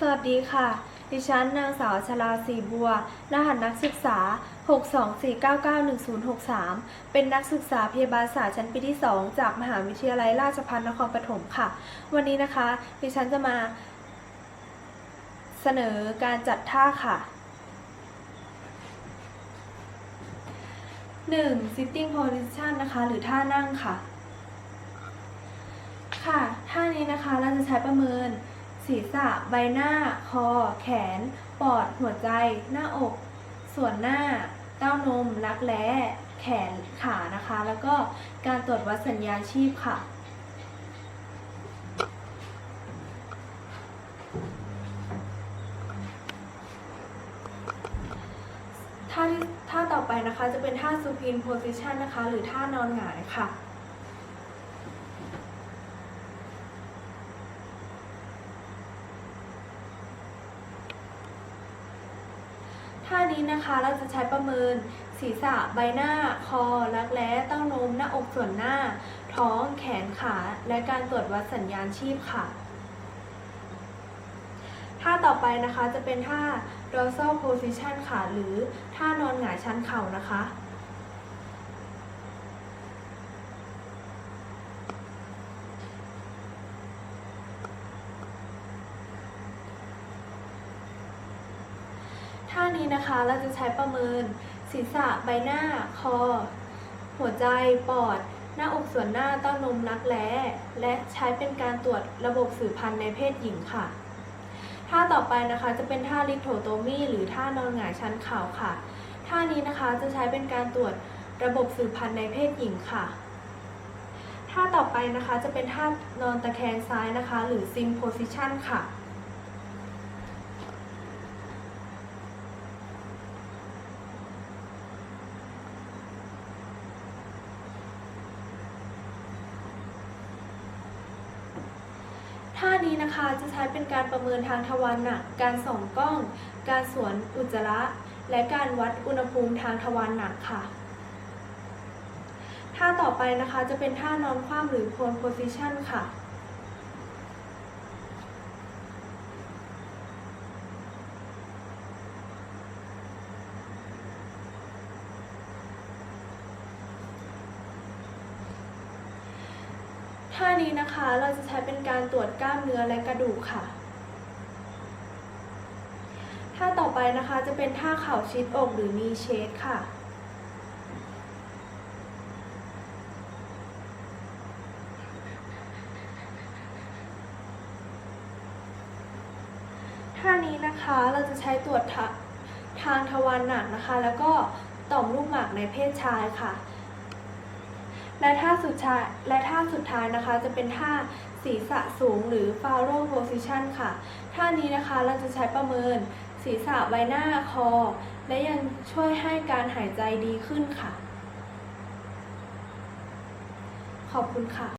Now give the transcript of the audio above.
สวัสดีค่ะ ดิฉันนางสาวชลาศีบัว รหัสนักศึกษา 624991063 เป็นนักศึกษาพยาบาลศาสตร์ชั้นปีที่ 2 จากมหาวิทยาลัยราชภัฏนครปฐมค่ะ วันนี้นะคะ ดิฉันจะมาเสนอการจัดท่าค่ะ 1. sitting position นะคะ หรือท่านั่งค่ะ ค่ะ ท่านี้นะคะเราจะใช้ประเมิน ศีรษะ ใบหน้า คอ แขน ปอด หัวใจ หน้าอก ส่วนหน้า เต้านม รักแร้ แขน ขานะคะ แล้วก็การตรวจวัดสัญญาณชีพค่ะ ท่าท่าต่อไปนะคะจะเป็นท่า supine position นะคะ หรือท่านอนหงายค่ะ ท่านี้นะคะเราจะใช้ประเมินศีรษะใบหน้า คอ รักแร้เต้านม หน้าอกส่วนหน้า ท้อง แขนขา และการตรวจวัดสัญญาณชีพค่ะ ท่าต่อไปนะคะจะเป็นท่า dorsal position ค่ะ หรือท่านอนหงายชันเข่านะคะ นี้นะคะเราจะใช้ประเมินศีรษะใบหน้า คอ หัวใจ ปอด หน้าอกส่วนหน้าเต้านมรักแร้และใช้เป็นการตรวจระบบสืบพันธุ์ในเพศหญิงค่ะ ท่าต่อไปนะคะจะเป็นท่าลิโทโตมีหรือท่านอนหงายชันเข่าค่ะ ท่านี้นะคะจะใช้เป็นการตรวจระบบสืบพันธุ์ในเพศหญิงค่ะ ท่าต่อไปนะคะจะเป็นท่านอนตะแคงซ้ายนะคะ หรือ sim position ค่ะ นี้นะคะจะใช้เป็นการประเมินทางทวารหนัก การส่องกล้อง การสวนอุจจาระ และการวัดอุณหภูมิทางทวารหนักค่ะ ท่าต่อไปนะคะจะเป็นท่านอนคว่ำหรือ prone position ค่ะ ท่านี้นะคะเราจะใช้เป็นการตรวจกล้ามเนื้อและกระดูกค่ะ ท่าต่อไปนะคะจะเป็นท่าเข่าชิดอกหรือ knee shade ค่ะท่านี้นะคะเราจะใช้ตรวจทางทวารหนักนะคะ แล้วก็ต่อมลูกหมากในเพศชายค่ะ และท่าสุดท้ายและท่าสุดท้ายนะคะ จะเป็นท่าศีรษะสูงหรือ farroğ position ค่ะ ท่านี้นะคะเราจะใช้ประเมินศีรษะใบหน้าคอ และยังช่วยให้การหายใจดีขึ้นค่ะ ขอบคุณค่ะ